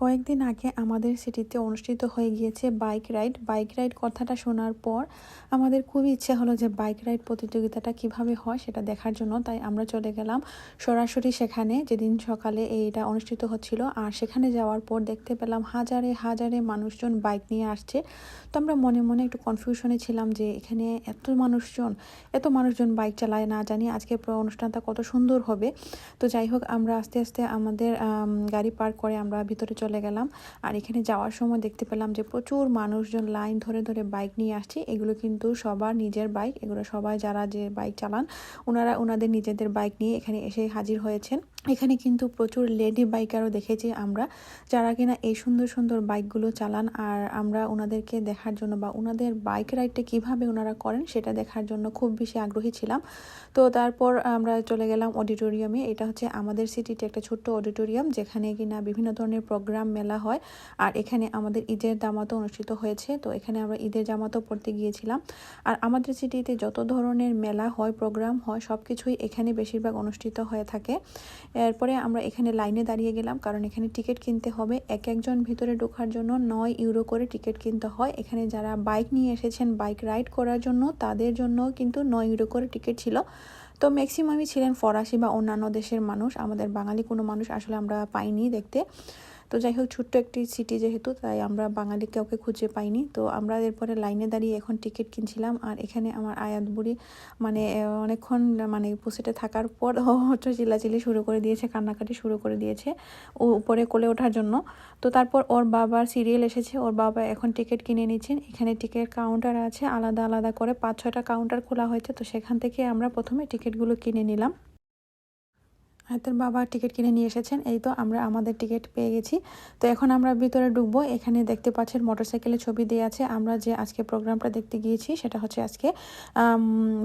কয়েকদিন আগে আমাদের সিটিতে অনুষ্ঠিত হয়ে গিয়েছে বাইক রাইড। বাইক রাইড কথাটা শোনার পর আমাদের খুবই ইচ্ছে হলো যে বাইক রাইড প্রতিযোগিতাটা কীভাবে হয় সেটা দেখার জন্য। তাই আমরা চলে গেলাম সরাসরি সেখানে। যেদিন সকালে এইটা অনুষ্ঠিত হচ্ছিল আর সেখানে যাওয়ার পর দেখতে পেলাম হাজারে হাজারে মানুষজন বাইক নিয়ে আসছে। তো আমরা মনে মনে একটু কনফিউশনে ছিলাম যে এখানে এত মানুষজন এত মানুষজন বাইক চালায় না জানি আজকে অনুষ্ঠানটা কত সুন্দর হবে। তো যাই হোক, আমরা আস্তে আস্তে আমাদের গাড়ি পার্ক করে আমরা ভিতরে চলে গেলাম। আর এখানে যাওয়ার সময় দেখতে পেলাম যে প্রচুর মানুষজন লাইন ধরে ধরে বাইক নিয়ে আসছে। এগুলো কিন্তু সবার নিজের বাইক। এগুলো সবাই যারা যে বাইক চালান, ওনারা ওনাদের নিজেদের বাইক নিয়ে এখানে এসে হাজির হয়েছেন। এখানে কিন্তু প্রচুর লেডি বাইকারও দেখেছি আমরা, যারা কিনা এই সুন্দর সুন্দর বাইকগুলো চালান আর আমরা ওনাদেরকে দেখার জন্য বা ওনাদের বাইক রাইডটা কীভাবে ওনারা করেন সেটা দেখার জন্য খুব বেশি আগ্রহী ছিলাম। তো তারপর আমরা চলে গেলাম অডিটোরিয়ামে, এটা হচ্ছে আমাদের সিটিতে একটা ছোট্ট অডিটোরিয়াম যেখানে কিনা বিভিন্ন ধরনের প্রোগ্রাম মেলা হয় আর এখানে আমাদের ঈদের জামাতও অনুষ্ঠিত হয়েছে। তো এখানে আমরা ঈদের জামাতও পড়তে গিয়েছিলাম আর আমাদের সিটিতে যত ধরনের মেলা হয়, প্রোগ্রাম হয় সব কিছুই এখানে বেশিরভাগ অনুষ্ঠিত হয়ে থাকে। এরপরে আমরা এখানে লাইনে দাঁড়িয়ে গেলাম, কারণ এখানে টিকিট কিনতে হবে। এক একজন ভিতরে ঢোকার জন্য নয় ইউরো করে টিকিট কিনতে হয়। এখানে যারা বাইক নিয়ে এসেছেন, বাইক রাইড করার জন্য, তাদের জন্য কিন্তু নয় ইউরো করে টিকিট ছিল। তো ম্যাক্সিমামই ছিলেন ফরাসি বা অন্যান্য দেশের মানুষ। আমাদের বাঙালি কোনো মানুষ আসলে আমরা পাইনি দেখতে। তো যাই হোক ছোট্ট একটি সিটি যেহেতু, তাই আমরা বাঙালি কাউকে খুঁজে পাইনি। তো আমরা এরপরে লাইনে দাঁড়িয়ে এখন টিকিট কিনছিলাম, আর এখানে আমার আয়াত বুড়ি মানে অনেকক্ষণ মানে উপসেটে থাকার পর হচ্ছে চিল্লাচিল্লি শুরু করে দিয়েছে, কান্নাকাটি শুরু করে দিয়েছে, ও উপরে কোলে ওঠার জন্য। তো তারপর ওর বাবার সিরিয়াল এসেছে, ওর বাবা এখন টিকিট কিনে নিচ্ছেন। এখানে টিকিট কাউন্টার আছে, আলাদা আলাদা করে পাঁচ ছয়টা কাউন্টার খোলা হয়েছে, তো সেখান থেকে আমরা প্রথমে টিকিটগুলো কিনে নিলাম। হাতের বাবা টিকিট কিনে নিয়ে এসেছেন। এই তো আমরা আমাদের টিকিট পেয়ে গেছি। তো এখন আমরা ভিতরে ঢুকবো। এখানে দেখতে পাচ্ছেন মোটরসাইকেলের ছবি দিয়ে আছে। আমরা যে আজকে প্রোগ্রামটা দেখতে গিয়েছি, সেটা হচ্ছে আজকে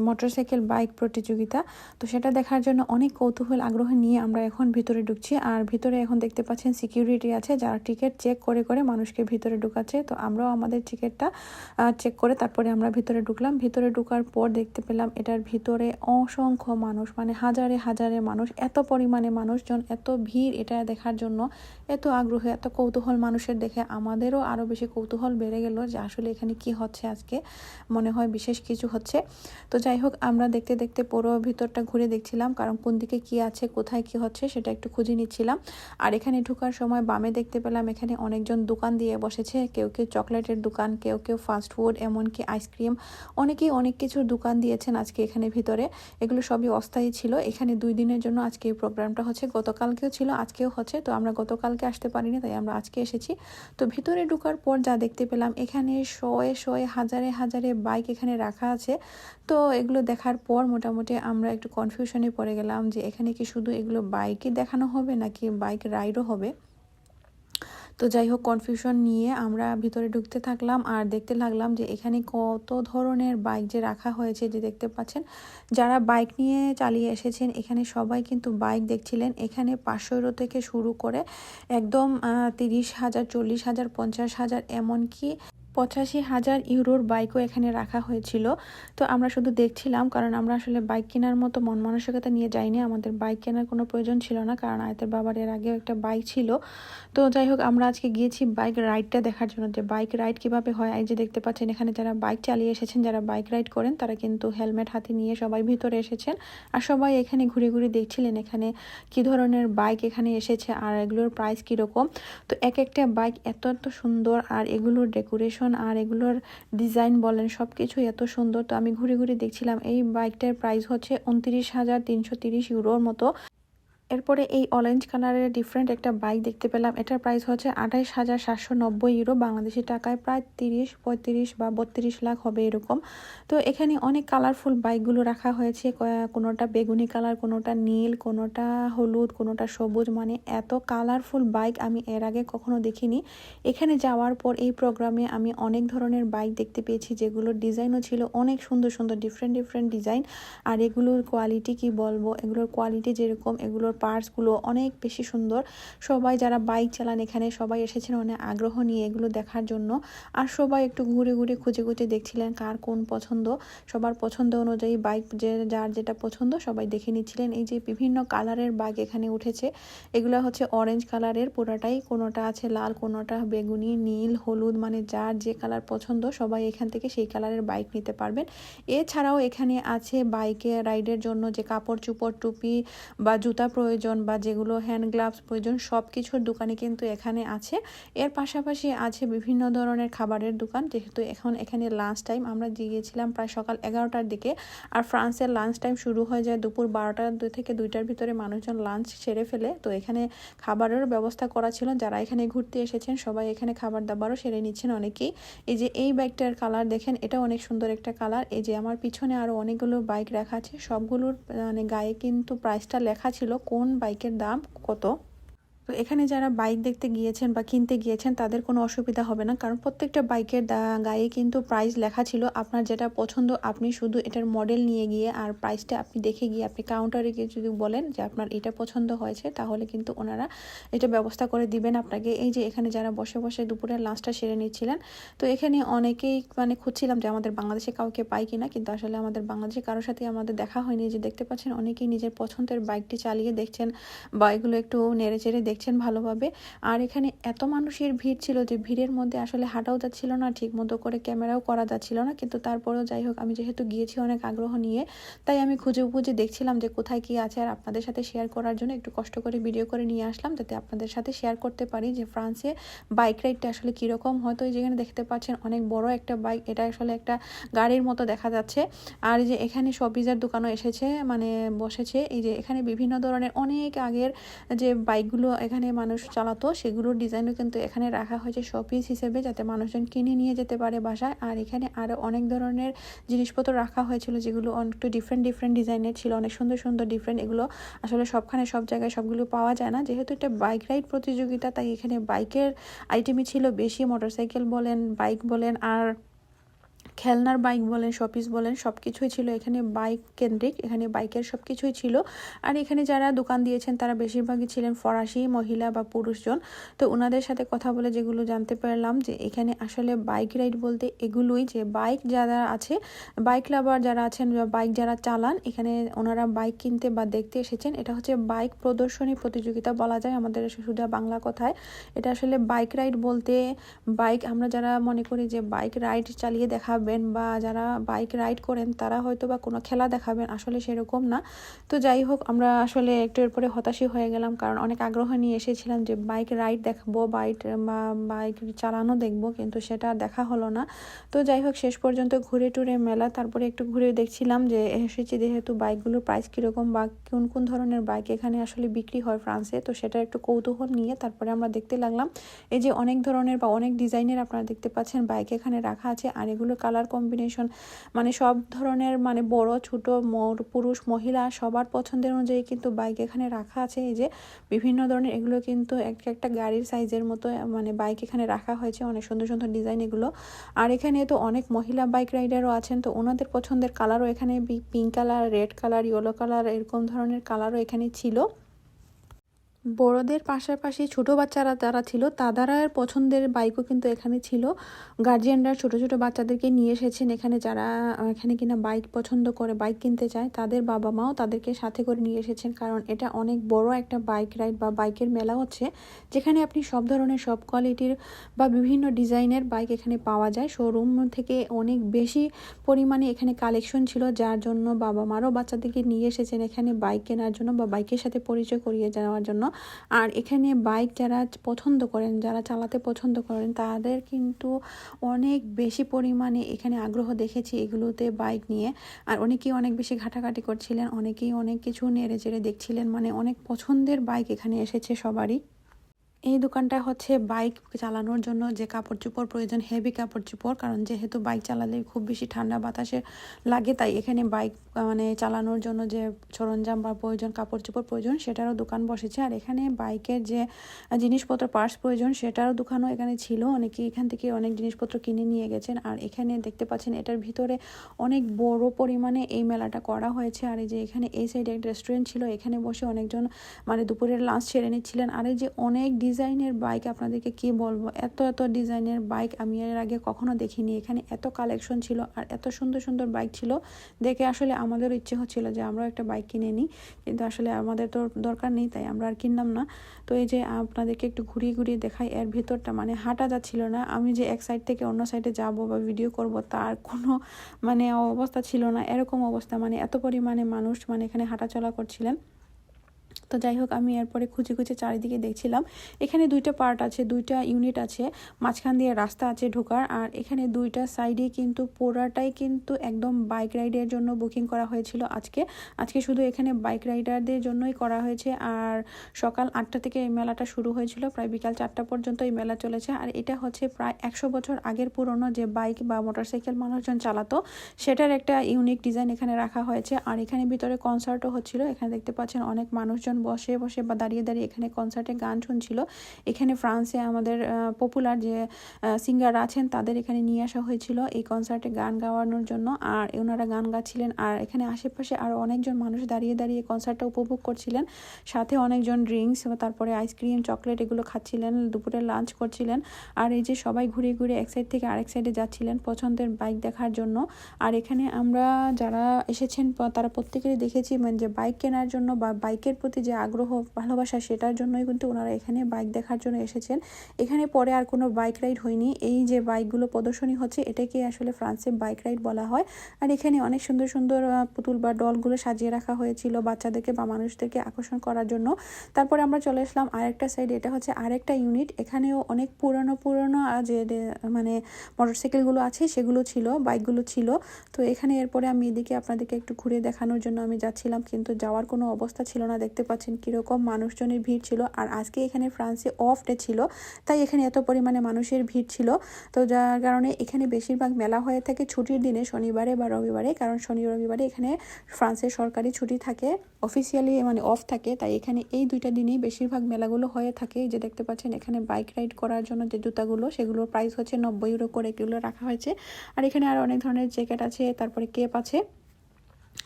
মোটরসাইকেল বাইক প্রতিযোগিতা। তো সেটা দেখার জন্য অনেক কৌতূহল, আগ্রহ নিয়ে আমরা এখন ভিতরে ঢুকছি। আর ভিতরে এখন দেখতে পাচ্ছেন সিকিউরিটি আছে, যারা টিকিট চেক করে করে মানুষকে ভিতরে ঢুকাচ্ছে। তো আমরাও আমাদের টিকিটটা চেক করে তারপরে আমরা ভিতরে ঢুকলাম। ভিতরে ঢুকার পর দেখতে পেলাম এটার ভিতরে অসংখ্য মানুষ মানে হাজারে হাজারে মানুষ, এত পরিমাণে মানুষজন এত ভিড় এটা দেখার জন্য, এত আগ্রহ, এত কৌতূহল মানুষের দেখে আমাদেরও আরও বেশি কৌতূহল বেড়ে গেল যে আসলে এখানে কি হচ্ছে আজকে, মনে হয় বিশেষ কিছু হচ্ছে। তো যাই হোক, আমরা দেখতে দেখতে পুরো ভিতরটা ঘুরে দেখছিলাম, কারণ কোন দিকে কি আছে, কোথায় কি হচ্ছে সেটা একটু খুঁজে নিচ্ছিলাম। আর এখানে ঢুকার সময় বামে দেখতে পেলাম এখানে অনেকজন দোকান দিয়ে বসেছে, কেউ কেউ চকলেটের দোকান, কেউ কেউ ফাস্ট ফুড, এমনকি আইসক্রিম, অনেকেই অনেক কিছুর দোকান দিয়েছেন আজকে এখানে ভিতরে। এগুলো সবই অস্থায়ী ছিল, এখানে দুই দিনের জন্য আজকে প্রোগ্রামটা হচ্ছে গতকালকেও ছিল, আজকেও হচ্ছে। তো আমরা গতকালকে আসতে পারিনি, তাই আমরা আজকে এসেছি। তো ভিতরে ঢুকার পর যা দেখতে পেলাম, এখানে শয়ে শয়ে হাজারে হাজারে বাইক এখানে রাখা আছে। তো এগুলো দেখার পর মোটামুটি আমরা একটু কনফিউশনে পড়ে গেলাম যে এখানে কি শুধু এগুলো বাইকই দেখানো হবে, নাকি বাইক রাইডও হবে? তো যাই হোক কনফিউশন নিয়ে আমরা ভিতরে ঢুকতে থাকলাম আর দেখতে লাগলাম যে এখানে কত ধরনের বাইক যে রাখা হয়েছে যে দেখতে পাচ্ছেন। যারা বাইক নিয়ে চালিয়ে এসেছেন, এখানে সবাই কিন্তু বাইক দেখছিলেন। এখানে পাঁচশো থেকে শুরু করে একদম তিরিশ হাজার, চল্লিশ হাজার, পঞ্চাশ হাজার, এমনকি পঁচাশি হাজার ইউরোর বাইকও এখানে রাখা হয়েছিল। তো আমরা শুধু দেখছিলাম, কারণ আমরা আসলে বাইক কেনার মতো মন মানসিকতা নিয়ে যাইনি। আমাদের বাইক কেনার কোনো প্রয়োজন ছিল না, কারণ আয়তের বাবার এর আগেও একটা বাইক ছিল। তো যাই হোক, আমরা আজকে গিয়েছি বাইক রাইডটা দেখার জন্য। যে বাইক রাইড কীভাবে হয়, এই যে দেখতে পাচ্ছেন, এখানে যারা বাইক চালিয়ে এসেছেন, যারা বাইক রাইড করেন, তারা কিন্তু হেলমেট হাতে নিয়ে সবাই ভিতরে এসেছেন। আর সবাই এখানে ঘুরে ঘুরে দেখছিলেন এখানে কি ধরনের বাইক এখানে এসেছে আর এগুলোর প্রাইস কীরকম। তো এক একটা বাইক এত এত সুন্দর আর এগুলোর ডেকোরেশন আর এগুলোর ডিজাইন বলেন সব কিছু এত সুন্দর। তো আমি ঘুরে ঘুরে দেখছিলাম, এই বাইকটার প্রাইস হচ্ছে উনত্রিশ হাজার তিনশো তিরিশ ইউরোর মতো। এরপরে এই অরেঞ্জ কালারের ডিফারেন্ট একটা বাইক দেখতে পেলাম। এটার প্রাইস হচ্ছে আঠাইশ হাজার সাতশো নব্বই ইউরো বাংলাদেশি টাকায় প্রায় তিরিশ, পঁয়ত্রিশ বা বত্রিশ লাখ হবে এরকম। তো এখানে অনেক কালারফুল বাইকগুলো রাখা হয়েছে। কোনোটা বেগুনি কালার কোনোটা নীল, কোনোটা হলুদ, কোনোটা সবুজ। মানে এত কালারফুল বাইক আমি এর আগে কখনো দেখিনি। এখানে যাওয়ার পর এই প্রোগ্রামে আমি অনেক ধরনের বাইক দেখতে পেয়েছি যেগুলোর ডিজাইনও ছিল অনেক সুন্দর সুন্দর ডিফারেন্ট ডিফারেন্ট ডিজাইন আর এগুলোর কোয়ালিটি কি বলব? এগুলোর কোয়ালিটি যেরকম, এগুলোর পার্টসগুলো অনেক বেশি সুন্দর। সবাই যারা বাইক চালান এখানে সবাই এসেছেন অনেক আগ্রহ নিয়ে এগুলো দেখার জন্য। আর সবাই একটু ঘুরে ঘুরে খুঁজে খুঁজে দেখছিলেন কার কোন পছন্দ। সবার পছন্দ অনুযায়ী বাইক যে, যার যেটা পছন্দ সবাই দেখে নিচ্ছিলেন। এই যে বিভিন্ন কালারের বাইক এখানে উঠেছে। এগুলো হচ্ছে অরেঞ্জ কালারের পুরোটাই। কোনোটা আছে লাল, কোনোটা বেগুনি, নীল, হলুদ মানে যার যে কালার পছন্দ সবাই এখান থেকে সেই কালারের বাইক নিতে পারবেন। এছাড়াও এখানে আছে বাইকে রাইডের জন্য যে কাপড় চুপড়, টুপি বা জুতা প্রয়োজন বা যেগুলো হ্যান্ড গ্লাভস প্রয়োজন সব কিছুর দোকানে কিন্তু এখানে আছে। এর পাশাপাশি আছে বিভিন্ন ধরনের খাবারের দোকান, যেহেতু এখন এখানে লাঞ্চ টাইম আমরা গিয়েছিলাম প্রায় সকাল এগারোটার দিকে। আর ফ্রান্সের লাঞ্চ টাইম শুরু হয়ে যায় দুপুর বারোটা থেকে দুইটার ভিতরে মানুষজন লাঞ্চ সেরে ফেলে। তো এখানে খাবারের ব্যবস্থা করা ছিল। যারা এখানে ঘুরতে এসেছেন, সবাই এখানে খাবার দাবারও সেরে নিচ্ছেন অনেকেই। এই যে এই বাইকটার কালার দেখেন, এটা অনেক সুন্দর একটা কালার এই যে আমার পিছনে আরও অনেকগুলো বাইক রাখা আছে। সবগুলোর মানে গায়ে কিন্তু প্রাইসটা লেখা ছিল। কোন বাইকের দাম কত? তো এখানে যারা বাইক দেখতে গিয়েছেন বা কিনতে গিয়েছেন, তাদের কোনো অসুবিধা হবে না। কারণ প্রত্যেকটা বাইকের গায়ে কিন্তু প্রাইস লেখা ছিল। আপনার যেটা পছন্দ, আপনি শুধু এটার মডেল নিয়ে গিয়ে আর প্রাইসটা আপনি দেখে গিয়ে আপনি কাউন্টারে গিয়ে যদি বলেন যে আপনার এটা পছন্দ হয়েছে, তাহলে কিন্তু ওনারা এটা ব্যবস্থা করে দিবেন আপনাকে। এই যে এখানে যারা বসে বসে দুপুরের লাঞ্চটা সেরে নিচ্ছিলেন, তো এখানে অনেকেই মানে খুঁজছিলাম যে আমাদের বাংলাদেশে কাউকে পাই কিনা, কিন্তু আসলে আমাদের বাংলাদেশে কারোর সাথে আমাদের দেখা হয়নি। যে দেখতে পাচ্ছেন, অনেকেই নিজের পছন্দের বাইকটি চালিয়ে দেখছেন বা এগুলো একটু নেড়ে চেড়ে দেখছেন ভালোভাবে। আর এখানে এত মানুষের ভিড় ছিল যে ভিড়ের মধ্যে আসলে হাঁটাও যাচ্ছিল না ঠিক মতো করে ক্যামেরাও করা যাচ্ছিল না। কিন্তু তারপরেও যাই হোক, আমি যেহেতু গিয়েছি অনেক আগ্রহ নিয়ে, তাই আমি খুঁজে খুঁজে দেখছিলাম যে কোথায় কি আছে আর আপনাদের সাথে শেয়ার করার জন্য একটু কষ্ট করে ভিডিও করে নিয়ে আসলাম যাতে আপনাদের সাথে শেয়ার করতে পারি যে ফ্রান্সে বাইক রাইডটা আসলে কীরকম হয়তো যেখানে দেখতে পাচ্ছেন অনেক বড় একটা বাইক এটা আসলে একটা গাড়ির মতো দেখা যাচ্ছে। আর যে এখানে শপিজের দোকানও এসেছে মানে বসেছে। এই যে এখানে বিভিন্ন ধরনের অনেক আগের যে বাইকগুলো এখানে মানুষ চালাতো, সেগুলোর ডিজাইনও কিন্তু এখানে রাখা হয়েছে শপিস হিসেবে যাতে মানুষজন কিনে নিয়ে যেতে পারে বাসায়। আর এখানে আরও অনেক ধরনের জিনিসপত্র রাখা হয়েছিল যেগুলো একটু ডিফারেন্ট ডিফারেন্ট ডিজাইনের ছিল। অনেক সুন্দর সুন্দর ডিফারেন্ট এগুলো আসলে সবখানে সব জায়গায় সবগুলো পাওয়া যায় না। যেহেতু এটা বাইক রাইড প্রতিযোগিতা, তাই এখানে বাইকের আইটেমই ছিল। বেশি মোটরসাইকেল বলেন বাইক বলেন, আর খেলনার বাইক বলেন, শপিস বলেন সব কিছুই ছিল এখানে বাইক কেন্দ্রিক, এখানে বাইকের সব কিছুই ছিল। আর এখানে যারা দোকান দিয়েছেন, তারা বেশিরভাগই ছিলেন ফরাসি মহিলা বা পুরুষজন। তো ওনাদের সাথে কথা বলে যেগুলো জানতে পারলাম যে এখানে আসলে বাইক রাইড বলতে এগুলোই যে বাইক যারা আছে, বাইক লাভার যারা আছেন বা বাইক যারা চালান, এখানে ওনারা বাইক কিনতে বা দেখতে এসেছেন। এটা হচ্ছে বাইক প্রদর্শনী প্রতিযোগিতা বলা যায় আমাদের সুদা বাংলা কথায়। এটা আসলে বাইক রাইড বলতে বাইক আমরা যারা মনে করি যে বাইক রাইড চালিয়ে দেখা দেখাবেন বা যারা বাইক রাইড করেন, তারা হয়তো বা কোনো খেলা দেখাবেন, আসলে সেরকম না। তো যাই হোক, আমরা আসলে একটু এরপরে হতাশই হয়ে গেলাম, কারণ অনেক আগ্রহ নিয়ে এসেছিলাম যে বাইক রাইড দেখব বাইক বা বাইক চালানো দেখব, কিন্তু সেটা দেখা হলো না। তো যাই হোক, শেষ পর্যন্ত ঘুরে টুরে মেলা, তারপরে একটু ঘুরে দেখছিলাম যে এসেছি যেহেতু বাইকগুলোর প্রাইস কীরকম বা কোন কোন ধরনের বাইক এখানে আসলে বিক্রি হয় ফ্রান্সে তো সেটা একটু কৌতূহল নিয়ে তারপরে আমরা দেখতে লাগলাম। এই যে অনেক ধরনের বা অনেক ডিজাইনের আপনারা দেখতে পাচ্ছেন বাইক এখানে রাখা আছে, আর এগুলো কালার কম্বিনেশন মানে সব ধরনের মানে বড়, ছোট, মোর, পুরুষ, মহিলা সবার পছন্দের অনুযায়ী কিন্তু বাইক এখানে রাখা আছে। এই যে বিভিন্ন ধরনের এগুলো কিন্তু এক একটা গাড়ির সাইজের মতো মানে বাইক এখানে রাখা হয়েছে। অনেক সুন্দর সুন্দর ডিজাইন এগুলো। আর এখানে তো অনেক মহিলা বাইক রাইডারও আছেন, তো ওনাদের পছন্দের কালারও এখানে pink colour red colour yellow colour এরকম ধরনের কালারও এখানে ছিল। বড়দের পাশাপাশি ছোট বাচ্চারা যারা ছিল তাদের পছন্দের বাইকও কিন্তু এখানে ছিল। গার্জিয়ানরা ছোট ছোট বাচ্চাদেরকে নিয়ে এসেছেন এখানে যারা এখানে কিনা বাইক পছন্দ করে, বাইক কিনতে চায়, তাদের বাবা মাও তাদেরকে সাথে করে নিয়ে এসেছেন। কারণ এটা অনেক বড় একটা বাইক রাইড বা বাইকের মেলা হচ্ছে, যেখানে আপনি সব ধরনের, সব কোয়ালিটির বা বিভিন্ন ডিজাইনের বাইক এখানে পাওয়া যায়। শোরুম থেকে অনেক বেশি পরিমাণে এখানে কালেকশন ছিল, যার জন্য বাবা মারও বাচ্চাদেরকে নিয়ে এসেছেন এখানে বাইক কেনার জন্য বা বাইকের সাথে পরিচয় করিয়ে যাওয়ার জন্য। আর এখানে বাইক যারা পছন্দ করেন, যারা চালাতে পছন্দ করেন, তাদের কিন্তু অনেক বেশি পরিমাণে এখানে আগ্রহ দেখেছি এগুলোতে বাইক নিয়ে। আর অনেকেই অনেক বেশি ঘাটাঘাটি করছিলেন, অনেকেই অনেক কিছু নেড়ে চেড়ে দেখছিলেন মানে অনেক পছন্দের বাইক এখানে এসেছে সবারই। এই দোকানটা হচ্ছে বাইক চালানোর জন্য যে কাপড় চোপড় প্রয়োজন হেভি কাপড় চোপড় কারণ যেহেতু বাইক চালালে খুব বেশি ঠান্ডা বাতাসে লাগে, তাই এখানে বাইক মানে চালানোর জন্য যে সরঞ্জাম বা প্রয়োজন কাপড় চোপড় প্রয়োজন, সেটারও দোকান বসেছে। আর এখানে বাইকের যে জিনিসপত্র পার্টস প্রয়োজন, সেটারও দোকানও এখানে ছিল। অনেকে এখান থেকে অনেক জিনিসপত্র কিনে নিয়ে গেছেন। আর এখানে দেখতে পাচ্ছেন, এটার ভিতরে অনেক বড় পরিমাণে এই মেলাটা করা হয়েছে। আর এই যে এখানে এই সাইডে একটা রেস্টুরেন্ট ছিল, এখানে বসে অনেকজন মানে দুপুরের লাঞ্চ সেরে নিচ্ছিলেন। আর এই যে অনেক ডিজাইনের বাইক আপনাদেরকে কি বলব? এত এত ডিজাইনের বাইক আমি এর আগে কখনো দেখিনি। এখানে এত কালেকশন ছিল আর এত সুন্দর সুন্দর বাইক ছিল। দেখে আসলে আমাদেরও ইচ্ছে হচ্ছিল যে আমরাও একটা বাইক কিনে নিই। কিন্তু আসলে আমাদের তো দরকার নেই, তাই আমরা আর কিনলাম না। তো এই যে আপনাদেরকে একটু ঘুরিয়ে ঘুরিয়ে দেখাই, এর ভিতরটা মানে হাঁটা যাচ্ছিল না। আমি যে এক সাইড থেকে অন্য সাইডে যাব বা ভিডিও করব, তার কোনো মানে অবস্থা ছিল না। এরকম অবস্থা মানে এত পরিমাণে মানুষ মানে এখানে হাঁটাচলা করছিলেন। তো যাই হোক আমি এরপরে খুঁজে খুঁজে চারিদিকে দেখছিলাম। এখানে দুইটা পার্ট আছে, দুইটা ইউনিট আছে, মাঝখান দিয়ে রাস্তা আছে ঢোকার, আর এখানে দুইটা সাইডে কিন্তু পুরাটাই কিন্তু একদম বাইক রাইডের জন্য বুকিং করা হয়েছিল আজকে। আজকে শুধু এখানে বাইক রাইডারদের জন্যই করা হয়েছে, আর সকাল আটটা থেকে এই মেলাটা শুরু হয়েছিল, প্রায় বিকাল চারটা পর্যন্ত এই মেলা চলেছে। আর এটা হচ্ছে প্রায় একশো বছর আগের পুরনো যে বাইক বা মোটরসাইকেল মানুষজন চালাতো, সেটার একটা ইউনিক ডিজাইন এখানে রাখা হয়েছে। আর এখানে ভিতরে কনসার্টও হচ্ছিল, এখানে দেখতে পাচ্ছেন অনেক মানুষজন বসে বসে বা দাঁড়িয়ে দাঁড়িয়ে এখানে কনসার্টে গান শুনছিল। এখানে ফ্রান্সে আমাদের পপুলার যে সিঙ্গার আছেন তাদের এখানে নিয়ে আসা হয়েছিল এই কনসার্টে গান গাওয়ানোর জন্য। আর ওনারা গান গাচ্ছিলেন। আর এখানে আশেপাশে আরও অনেকজন মানুষ দাঁড়িয়ে দাঁড়িয়ে কনসার্টটা উপভোগ করছিলেন। সাথে অনেকজন ড্রিঙ্কস তারপরে আইসক্রিম চকলেট এগুলো খাচ্ছিলেন, দুপুরে লাঞ্চ করছিলেন। আর এই যে সবাই ঘুরে ঘুরে এক সাইড থেকে আরেক সাইডে যাচ্ছিলেন পছন্দের বাইক দেখার জন্য। আর এখানে আমরা যারা এসেছেন, তারা প্রত্যেকেরই দেখেছি মানে যে বাইক কেনার জন্য বা বাইকের প্রতি যে আগ্রহ, ভালোবাসা সেটার জন্যই কিন্তু ওনারা এখানে বাইক দেখার জন্য এসেছেন। এখানে পরে আর কোনো বাইক রাইড হয়নি। এই যে বাইকগুলো প্রদর্শনী হচ্ছে, এটাকে আসলে ফ্রান্সে বাইক রাইড বলা হয়। আর এখানে অনেক সুন্দর সুন্দর পুতুল বা ডলগুলো সাজিয়ে রাখা হয়েছিল বাচ্চাদেরকে বা মানুষদেরকে আকর্ষণ করার জন্য। তারপরে আমরা চলে আসলাম আরেকটা সাইড এটা হচ্ছে আরেকটা ইউনিট এখানেও অনেক পুরনো পুরনো যে মানে মোটরসাইকেলগুলো আছে, সেগুলো ছিল বাইকগুলো ছিল। তো এখানে এরপরে আমি এদিকে আপনাদেরকে একটু ঘুরে দেখানোর জন্য আমি যাচ্ছিলাম, কিন্তু যাওয়ার কোনো অবস্থা ছিল না, দেখতে পাচ্ছেন কীরকম মানুষজনের ভিড় ছিল। আর আজকে এখানে ফ্রান্সে অফ ডে ছিল, তাই এখানে এত পরিমাণে মানুষের ভিড় ছিল। তো যার কারণে এখানে বেশিরভাগ মেলা হয়ে থাকে ছুটির দিনে, শনিবারে বা রবিবারে, কারণ শনি রবিবারে এখানে ফ্রান্সের সরকারি ছুটি থাকে অফিসিয়ালি মানে অফ থাকে। তাই এখানে এই দুইটা দিনেই বেশিরভাগ মেলাগুলো হয়ে থাকে। যে দেখতে পাচ্ছেন, এখানে বাইক রাইড করার জন্য যে জুতাগুলো, সেগুলোর প্রাইস হচ্ছে নব্বই ইউরো করে এগুলো রাখা হয়েছে। আর এখানে আর অনেক ধরনের জ্যাকেট আছে, তারপরে কেপ আছে।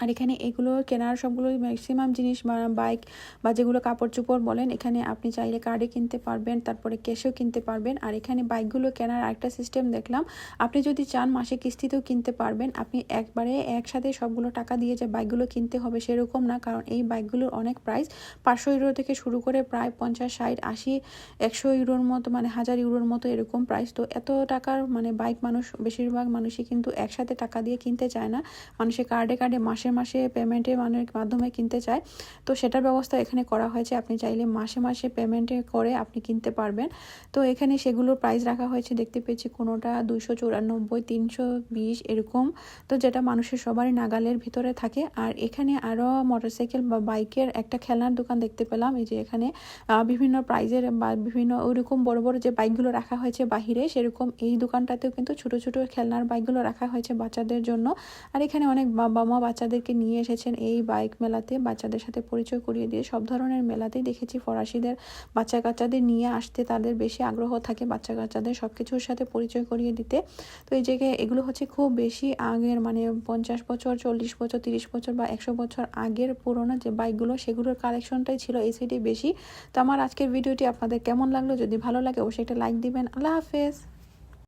আর এখানে এগুলো কেনার সবগুলো ম্যাক্সিমাম জিনিস বাইক বা যেগুলো কাপড় চোপড় বলেন, এখানে আপনি চাইলে কার্ডে কিনতে পারবেন, তারপরে ক্যাশেও কিনতে পারবেন। আর এখানে বাইকগুলো কেনার আরেকটা সিস্টেম দেখলাম, আপনি যদি চান মাসে কিস্তিতেও কিনতে পারবেন, আপনি একবারে একসাথে সবগুলো টাকা দিয়ে যে বাইকগুলো কিনতে হবে সেরকম না, কারণ এই বাইকগুলোর অনেক প্রাইস পাঁচশো ইউরো থেকে শুরু করে প্রায় পঞ্চাশ, ষাট, আশি, একশো ইউরোর মতো মানে হাজার ইউরোর মতো এরকম প্রাইস তো এত টাকার মানে বাইক মানুষ, বেশিরভাগ মানুষই কিন্তু একসাথে টাকা দিয়ে কিনতে চায় না। মানুষের কার্ডে কার্ডে মাসে মাসে পেমেন্টে মানে মাধ্যমে কিনতে চায়। তো সেটার ব্যবস্থা এখানে করা হয়েছে। আপনি চাইলে মাসে মাসে পেমেন্টে করে আপনি কিনতে পারবেন। তো এখানে সেগুলোর প্রাইস রাখা হয়েছে। দেখতে পেয়েছি কোনোটা দুশো চুরানব্বই, তিনশো বিশ এরকম। তো যেটা মানুষের সবারই নাগালের ভিতরে থাকে। আর এখানে আরও মোটরসাইকেল বা বাইকের একটা খেলনার দোকান দেখতে পেলাম। এই যে এখানে বিভিন্ন প্রাইজের বা বিভিন্ন ওইরকম বড় বড় যে বাইকগুলো রাখা হয়েছে বাহিরে, সেরকম এই দোকানটাতেও কিন্তু ছোট ছোট খেলনার বাইকগুলো রাখা হয়েছে বাচ্চাদের জন্য। আর এখানে অনেক বাবা মা বাচ্চাদেরকে নিয়ে এসেছেন এই বাইক মেলাতে বাচ্চাদের সাথে পরিচয় করিয়ে দিয়ে। সব ধরনের মেলাতেই দেখেছি ফরাসিদের বাচ্চা কাচ্চাদের নিয়ে আসতে তাদের বেশি আগ্রহ থাকে বাচ্চা কাচ্চাদের সব কিছুর সাথে পরিচয় করিয়ে দিতে। তো এই জায়গায় এগুলো হচ্ছে খুব বেশি আগের মানে পঞ্চাশ বছর, চল্লিশ বছর, তিরিশ বছর বা একশো বছর আগের পুরোনো যে বাইকগুলো, সেগুলোর কালেকশনটাই ছিল এই সাইডে বেশি। তো আমার আজকের ভিডিওটি আপনাদের কেমন লাগল? যদি ভালো লাগে অবশ্যই একটা লাইক দিবেন। আল্লাহ হাফেজ!